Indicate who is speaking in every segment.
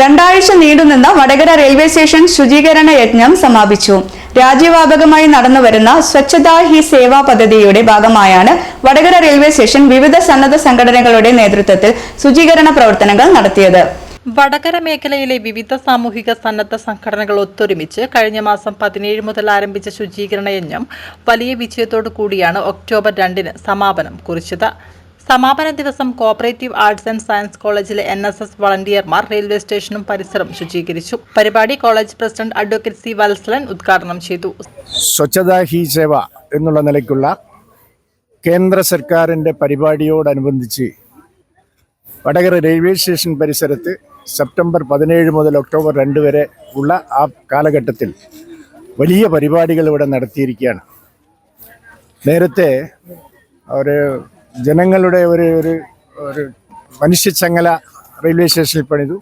Speaker 1: രണ്ടാഴ്ച നീണ്ടുനിന്ന Vadakara railway station ശുചീകരണ യജ്ഞം സമാപിച്ചു. രാജ്യവ്യാപകമായി നടന്നുവരുന്ന സ്വച്ഛതാ ഹി സേവാ പദ്ധതിയുടെ ഭാഗമായാണ് വടകര റെയിൽവേ സ്റ്റേഷൻ വിവിധ സന്നദ്ധ സംഘടനകളുടെ നേതൃത്വത്തിൽ ശുചീകരണ പ്രവർത്തനങ്ങൾ നടത്തിയത്.
Speaker 2: വടകര മേഖലയിലെ വിവിധ സാമൂഹിക സന്നദ്ധ സംഘടനകൾ ഒത്തൊരുമിച്ച് കഴിഞ്ഞ മാസം പതിനേഴ് മുതൽ ആരംഭിച്ച ശുചീകരണ യജ്ഞം വലിയ വിജയത്തോടു കൂടിയാണ് ഒക്ടോബർ രണ്ടിന് സമാപനം കുറിച്ചത്. സമാപന ദിവസം കോപ്പറേറ്റീവ് ആർട്സ് ആൻഡ് സയൻസ് കോളേജിലെ എൻ എസ് എസ് വളണ്ടിയർമാർ റെയിൽവേ സ്റ്റേഷനും പരിസരം ശുചീകരിച്ചു. പരിപാടി college president advocate C Valsalan ഉദ്ഘാടനം ചെയ്തു.
Speaker 3: സ്വച്ഛതാ ഹി സേവ എന്നുള്ള നിലയ്ക്കുള്ള കേന്ദ്ര സർക്കാരിന്റെ പരിപാടിയോടനുബന്ധിച്ച് വടകര റെയിൽവേ സ്റ്റേഷൻ പരിസരത്ത് സെപ്റ്റംബർ പതിനേഴ് മുതൽ ഒക്ടോബർ രണ്ട് വരെ ഉള്ള ആ കാലഘട്ടത്തിൽ വലിയ പരിപാടികൾ ഇവിടെ നടത്തിയിരിക്കുകയാണ്. നേരത്തെ ഒരു ജനങ്ങളുടെ ഒരു ഒരു ഒരു മനുഷ്യച്ചങ്ങല റെയിൽവേ സ്റ്റേഷനിൽ പണിതു.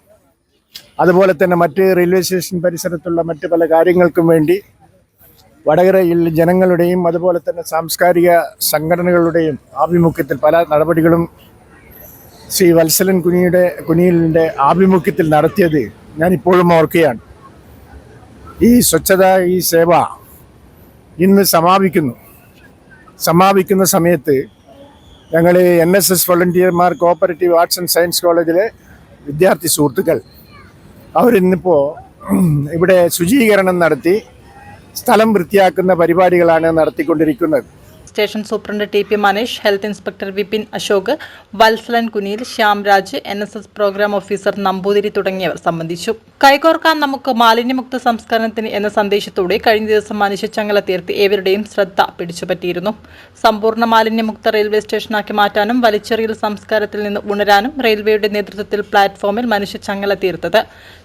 Speaker 3: അതുപോലെ തന്നെ മറ്റ് റെയിൽവേ സ്റ്റേഷൻ പരിസരത്തുള്ള മറ്റ് പല കാര്യങ്ങൾക്കും വേണ്ടി വടകരയിൽ ജനങ്ങളുടെയും അതുപോലെ തന്നെ സാംസ്കാരിക സംഘടനകളുടെയും ആഭിമുഖ്യത്തിൽ പല നടപടികളും ശ്രീ വത്സലൻ കുനിയുടെ കുനിയിലിന്റെ ആഭിമുഖ്യത്തിൽ നടത്തിയത് ഞാൻ ഇപ്പോഴും ഓർക്കുകയാണ്. ഈ സ്വച്ഛത ഈ സേവ ഇന്ന് സമാപിക്കുന്നു. സമാപിക്കുന്ന സമയത്ത് ഞങ്ങൾ എൻ എസ് എസ് വോളണ്ടിയർമാർ കോപ്പറേറ്റീവ് ആർട്സ് ആൻഡ് സയൻസ് കോളേജിലെ വിദ്യാർത്ഥി സുഹൃത്തുക്കൾ. അവരിന്നിപ്പോൾ ഇവിടെ ശുചീകരണം നടത്തി സ്ഥലം വൃത്തിയാക്കുന്ന പരിപാടികളാണ് നടത്തിക്കൊണ്ടിരിക്കുന്നത്.
Speaker 2: Station superintendent T P Maneesh health inspector Vipin Ashok Valsalan Kuniyil Shyamraj N S S programme officer Namboothiri തുടങ്ങിയവർ സംബന്ധിച്ചു. കൈകോർക്കാൻ നമുക്ക് മാലിന്യമുക്ത സംസ്കരണത്തിന് എന്ന സന്ദേശത്തോടെ കഴിഞ്ഞ ദിവസം മനുഷ്യച്ചങ്ങല തീർത്ത് ഏവരുടെയും ശ്രദ്ധ പിടിച്ചുപറ്റിയിരുന്നു. സമ്പൂർണ മാലിന്യമുക്ത റെയിൽവേ സ്റ്റേഷനാക്കി മാറ്റാനും വലിച്ചെറിയൽ സംസ്കാരത്തിൽ നിന്ന് ഉണരാനും റെയിൽവേയുടെ നേതൃത്വത്തിൽ പ്ലാറ്റ്ഫോമിൽ മനുഷ്യച്ചങ്ങല തീർത്തത്.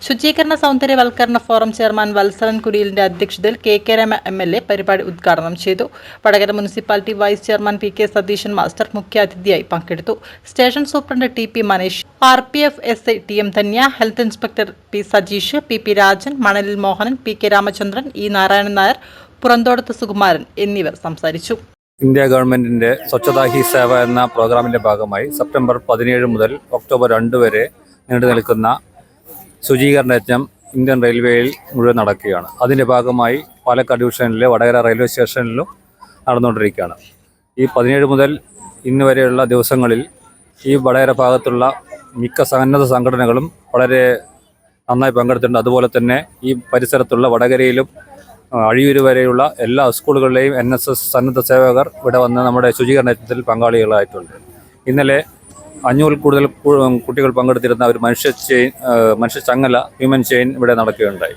Speaker 2: ശുചീകരണ സൗന്ദര്യവൽക്കരണ ഫോറം ചെയർമാൻ വത്സലൻ കുനിയിലിന്റെ അധ്യക്ഷതയിൽ K K Rama M L A പരിപാടി ഉദ്ഘാടനം ചെയ്തു. Vadakara municipality vice chairman P K Satheeshan master മുഖ്യാതിഥിയായി പങ്കെടുത്തു. Station superintendent T P Maneesh R P F S I T M Dhanya health inspector P Sajeesh P P Rajan Manalil Mohanan P K Ramachandran E Narayanan Nair Puranthodath Sukumaran എന്നിവർ സംസാരിച്ചു.
Speaker 4: India ഗവൺമെന്റിന്റെ സ്വച്ഛതാ ഹി സേവ എന്ന പ്രോഗ്രാമിന്റെ ഭാഗമായി September പതിനേഴ് മുതൽ October രണ്ട് വരെ നീണ്ടു നിൽക്കുന്ന ശുചീകരണ യജ്ഞം ഇന്ത്യൻ റെയിൽവേയിൽ മുഴുവൻ നടക്കുകയാണ്. അതിന്റെ ഭാഗമായി പാലക്കാട് ഡിവിഷനിലെ വടകര റെയിൽവേ സ്റ്റേഷനിലും നടന്നുകൊണ്ടിരിക്കുകയാണ്. ഈ പതിനേഴ് മുതൽ ഇന്ന് വരെയുള്ള ദിവസങ്ങളിൽ ഈ വടകര ഭാഗത്തുള്ള മിക്ക സന്നദ്ധ സംഘടനകളും വളരെ നന്നായി പങ്കെടുത്തിട്ടുണ്ട്. അതുപോലെ തന്നെ ഈ പരിസരത്തുള്ള വടകരയിലും അഴിയൂർ വരെയുള്ള എല്ലാ സ്കൂളുകളിലെയും എൻ എസ് എസ് സന്നദ്ധ സേവകർ ഇവിടെ വന്ന് നമ്മുടെ ശുചീകരണ യജ്ഞത്തിൽ പങ്കാളികളായിട്ടുണ്ട്. ഇന്നലെ അഞ്ഞൂറിൽ കൂടുതൽ കുട്ടികൾ പങ്കെടുത്തിരുന്ന ഒരു മനുഷ്യ ചെയിൻ മനുഷ്യ ചങ്ങല ഹ്യൂമൻ ചെയിൻ ഇവിടെ നടക്കുകയുണ്ടായി.